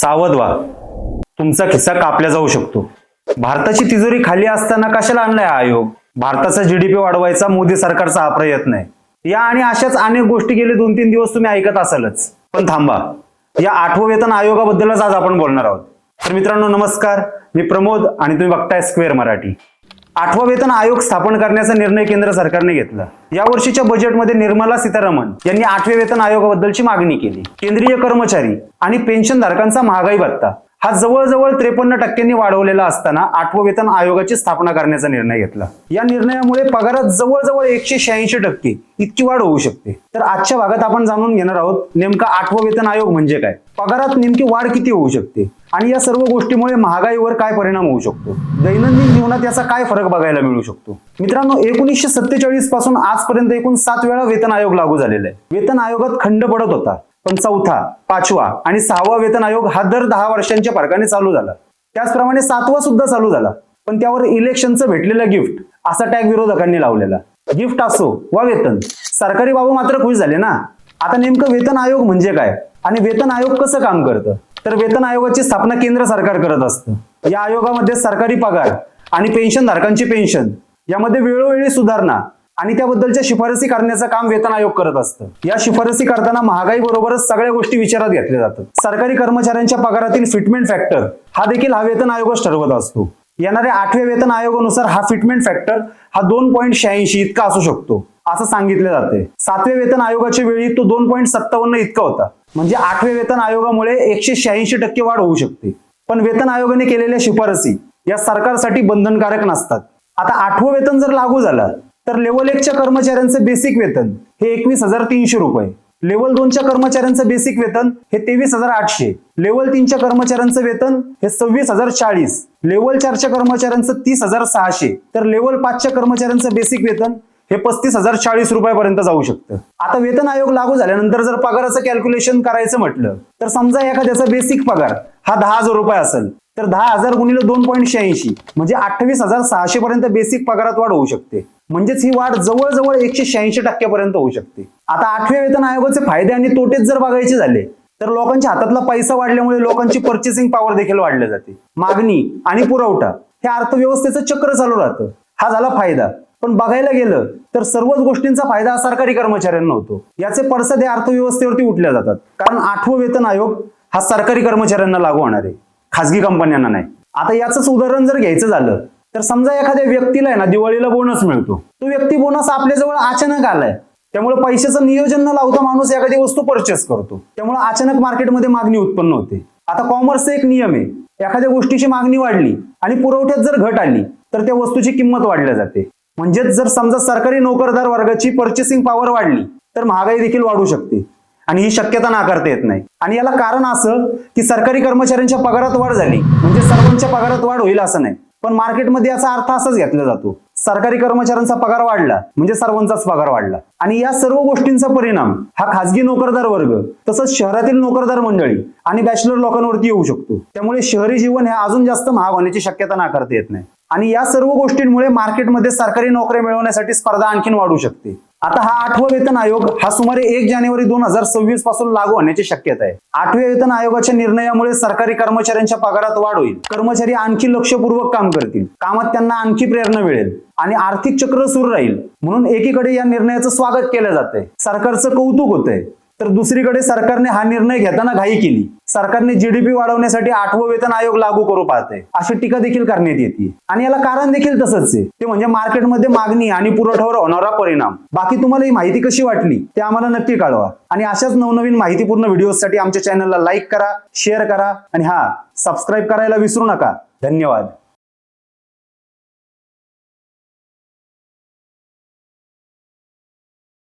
सावध व्हा. तुमचा खिस्सा कापला जाऊ शकतो. भारताची तिजोरी खाली असताना कशाला आणलाय आयोग? भारताचा जीडीपी वाढवायचा मोदी सरकारचा हा प्रयत्न आहे. या आणि अशाच अनेक गोष्टी गेले दोन तीन दिवस तुम्ही ऐकत असालच. पण थांबा. या आठवं वेतन आयोगाबद्दलच आज आपण बोलणार आहोत. तर मित्रांनो नमस्कार. मी प्रमोद आणि तुम्ही बघताय स्क्वेअर मराठी. आठवा वेतन आयोग स्थापन करण्याचा निर्णय केंद्र सरकारने घेतला. या वर्षीच्या बजेटमध्ये निर्मला सीतारामन यांनी आठवे वेतन आयोगाबद्दलची मागणी केली. केंद्रीय कर्मचारी आणि पेन्शनधारकांचा महागाई भत्ता. हा जवळजवळ त्रेपन्न टक्क्यांनी वाढवलेला असताना आठवं वेतन आयोगाची स्थापना करण्याचा निर्णय घेतला. या निर्णयामुळे पगारात जवळजवळ एकशे शहाऐंशी टक्के इतकी वाढ होऊ शकते. तर आजच्या भागात आपण जाणून घेणार आहोत नेमका आठवं वेतन आयोग म्हणजे काय? पगारात नेमकी वाढ किती होऊ शकते? आणि या सर्व गोष्टीमुळे महागाईवर काय परिणाम होऊ शकतो? दैनंदिन जीवनात याचा काय फरक बघायला मिळू शकतो? मित्रांनो एकोणीसशे सत्तेचाळीसपासून आजपर्यंत एकूण सात वेळा वेतन आयोग लागू झालेला आहे. वेतन आयोगात खंड पडत होता. पण चौथा पाचवा आणि सहावा वेतन आयोग हा दर दहा वर्षांच्या फरकाने चालू झाला. त्याचप्रमाणे सातवा सुद्धा चालू झाला. पण त्यावर इलेक्शनचं भेटलेलं गिफ्ट असा टॅग विरोधकांनी लावलेला. गिफ्ट असो वा वेतन सरकारी बाबू मात्र खुश झाले ना? आता नेमकं वेतन आयोग म्हणजे काय? आणि वेतन आयोग कसं काम करतं? तर वेतन आयोगाची स्थापना केंद्र सरकार करत असतं. या आयोगामध्ये सरकारी पगार आणि पेन्शन धारकांची पेन्शन यामध्ये वेळोवेळी सुधारणा आणि त्याबद्दलच्या शिफारसी करण्याचं काम वेतन आयोग करत असतं. या शिफारसी करताना महागाई बरोबरच सगळ्या गोष्टी विचारात घेतल्या जातात. सरकारी कर्मचाऱ्यांच्या पगारातील फिटमेंट फॅक्टर हा देखील हा वेतन आयोगच ठरवत असतो. येणाऱ्या आठव्या वेतन आयोगानुसार हा फिटमेंट फॅक्टर हा दोन पॉईंट शहाऐंशी इतका असू शकतो असं सांगितले जाते. सातव्या वेतन आयोगाच्या वेळी तो दोन पॉईंट सत्तावन्न इतका होता. म्हणजे आठव्या वेतन आयोगामुळे एकशे शहाऐंशी टक्के वाढ होऊ शकते. पण वेतन आयोगाने केलेल्या शिफारसी या सरकारसाठी बंधनकारक नसतात. आता आठवं वेतन जर लागू झालं तर लेवल एकच्या कर्मचाऱ्यांचं बेसिक वेतन हे एकवीस हजार तीनशे रुपये. लेवल दोनच्या कर्मचाऱ्यांचं बेसिक वेतन हे तेवीस हजार आठशे. लेवल तीनच्या कर्मचाऱ्यांचं वेतन हे सव्वीस हजार चाळीस. लेवल चारच्या कर्मचाऱ्यांचं तीस हजार सहाशे. तर लेवल पाचच्या कर्मचाऱ्यांचं बेसिक वेतन हे पस्तीस हजार चाळीस रुपयापर्यंत जाऊ शकतं. आता वेतन आयोग लागू झाल्यानंतर जर पगाराचं कॅल्क्युलेशन करायचं म्हटलं तर समजा एखाद्याचा बेसिक पगार हा दहा हजार रुपये असेल तर दहा हजार गुणिले दोन पॉईंट शहाऐंशी म्हणजे अठ्ठावीस हजार सहाशे पर्यंत बेसिक पगारात वाढ होऊ शकते. म्हणजेच ही वाढ जवळजवळ एकशे शहाऐंशी टक्क्यापर्यंत होऊ शकते. आता आठव्या वेतन आयोगाचे फायदे आणि तोटेच जर बघायचे झाले तर लोकांच्या हातातला पैसा वाढल्यामुळे लोकांची पर्चेसिंग पॉवर देखील वाढल्या जाते. मागणी आणि पुरवठा हे अर्थव्यवस्थेचं चक्र चालू राहतं. हा झाला फायदा. पण बघायला गेलं तर सर्वच गोष्टींचा फायदा सरकारी कर्मचाऱ्यांना होतो. याचे पडसाद हे अर्थव्यवस्थेवरती उठल्या जातात. कारण आठवं वेतन आयोग हा सरकारी कर्मचाऱ्यांना लागू होणार आहे. खासगी कंपन्यांना नाही. आता याच उदाहरण जर घ्यायचं झालं तर समजा एखाद्या व्यक्तीला आहे ना दिवाळीला बोनस मिळतो. तो व्यक्ती बोनस आपल्याजवळ अचानक आलाय. त्यामुळे पैशाचं नियोजन न लावता माणूस एखादी वस्तू परचेस करतो. त्यामुळे अचानक मार्केटमध्ये मागणी उत्पन्न होते. आता कॉमर्सचा एक नियम आहे. एखाद्या गोष्टीची मागणी वाढली आणि पुरवठ्यात जर घट आली तर त्या वस्तूची किंमत वाढल्या जाते. म्हणजेच जर समजा सरकारी नोकरदार वर्गाची पर्चेसिंग पॉवर वाढली तर महागाई देखील वाढू शकते. आणि ही शक्यता नाकारता येत नाही. आणि याला कारण असं की सरकारी कर्मचाऱ्यांच्या पगारात वाढ झाली. म्हणजे सर्वांच्या पगारात वाढ होईल असं नाही. पण मार्केटमध्ये याचा अर्थ असाच घेतला जातो. सरकारी कर्मचाऱ्यांचा पगार वाढला म्हणजे सर्वांचाच पगार वाढला. आणि या सर्व गोष्टींचा परिणाम हा खासगी नोकरदार वर्ग तसंच शहरातील नोकरदार मंडळी आणि बॅचलर लोकांवरती येऊ शकतो. त्यामुळे शहरी जीवन हे अजून जास्त महाग होण्याची शक्यता नाकारता येत नाही. आणि या सर्व गोष्टींमुळे मार्केटमध्ये सरकारी नोकऱ्या मिळवण्यासाठी स्पर्धा आणखीन वाढू शकते. आता हा आठवा वेतन आयोग हा सुमारे एक जानेवारी दोन हजार सव्वीसपासून लागू होण्याची शक्यता आहे. आठव्या वेतन आयोगाच्या निर्णयामुळे सरकारी कर्मचाऱ्यांच्या पगारात वाढ होईल. कर्मचारी आणखी लक्षपूर्वक काम करतील. कामात त्यांना आणखी प्रेरणा मिळेल आणि आर्थिक चक्र सुरू राहील. म्हणून एकीकडे या निर्णयाचं स्वागत केलं जातंय. सरकारचं कौतुक होतंय. तर दुसरीकडे सरकारने हा निर्णय घेताना घाई केली. सरकारने जीडीपी वाढवण्यासाठी आठवं वेतन आयोग लागू करू पाहते. अशी टीका देखील करण्यात येते. आणि याला कारण देखील तसंच आहे. ते म्हणजे मार्केटमध्ये मागणी आणि पुरवठ्यावर होणारा परिणाम. बाकी तुम्हाला ही माहिती कशी वाटली ते आम्हाला नक्की कळवा. आणि अशाच नवनवीन माहितीपूर्ण व्हिडिओसाठी आमच्या चॅनलला लाईक करा शेअर करा आणि हा सबस्क्राईब करायला विसरू नका. धन्यवाद.